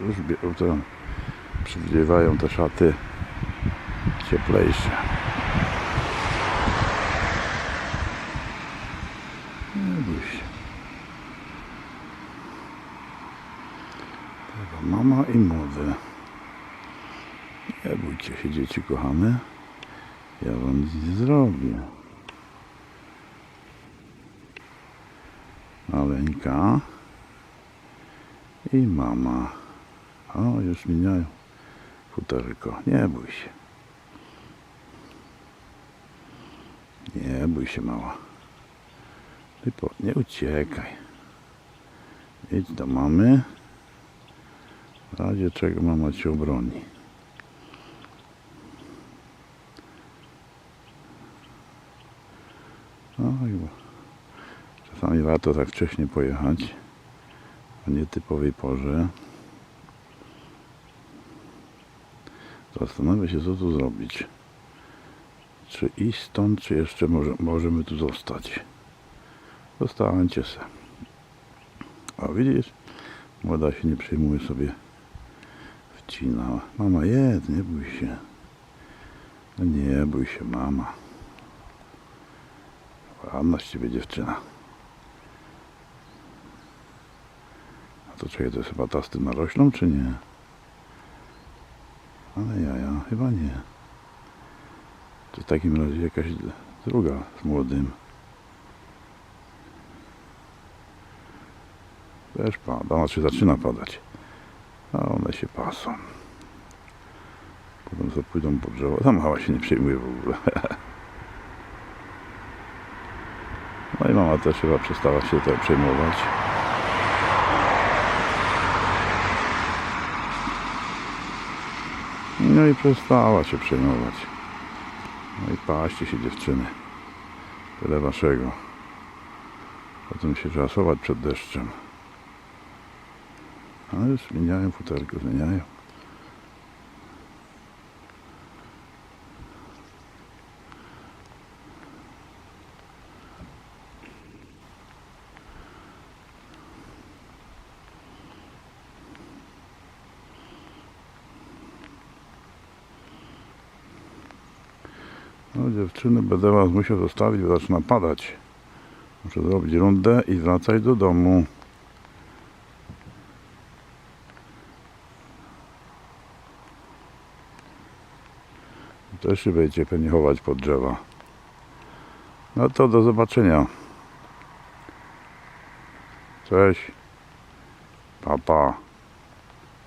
już to przywdziewają te szaty cieplejsze. Nie bój się. Mama i młode. Nie bójcie się dzieci kochane. Ja wam nic nie zrobię. Maleńka i mama. O, już mieniają futerko. Nie bój się. Nie bój się, mała. Ty po, nie uciekaj. Idź do mamy. W razie czego mama cię obroni. No, chyba. Czasami warto tak wcześnie pojechać, o nietypowej porze. Zastanawiam się, co tu zrobić. Czy iść stąd, czy jeszcze może, możemy tu zostać. Zostałem cię se. O, widzisz? Młoda się nie przejmuje sobie wcina. Mama, jedz, nie bój się. No nie bój się, mama. Ładna z ciebie dziewczyna. A to czekaj, to jest chyba ta z tym naroślą, czy nie? Ale jaja, chyba nie. To w takim razie jakaś druga z młodym. Też pada, znaczy zaczyna padać. A one się pasą. Potem sobie pójdą po drzewo. Ta mała się nie przejmuje w ogóle. No i mama też chyba przestała się tutaj przejmować. No i przestała się przejmować. No i paście się dziewczyny. Tyle waszego. Potem się trzeba przed deszczem. A już zmieniają futerko, zmieniają. No dziewczyny, będę was musiał zostawić, bo zaczyna padać. Muszę zrobić rundę i wracać do domu. Też się będziecie pewnie chować pod drzewa. No to do zobaczenia. Cześć. Pa, pa.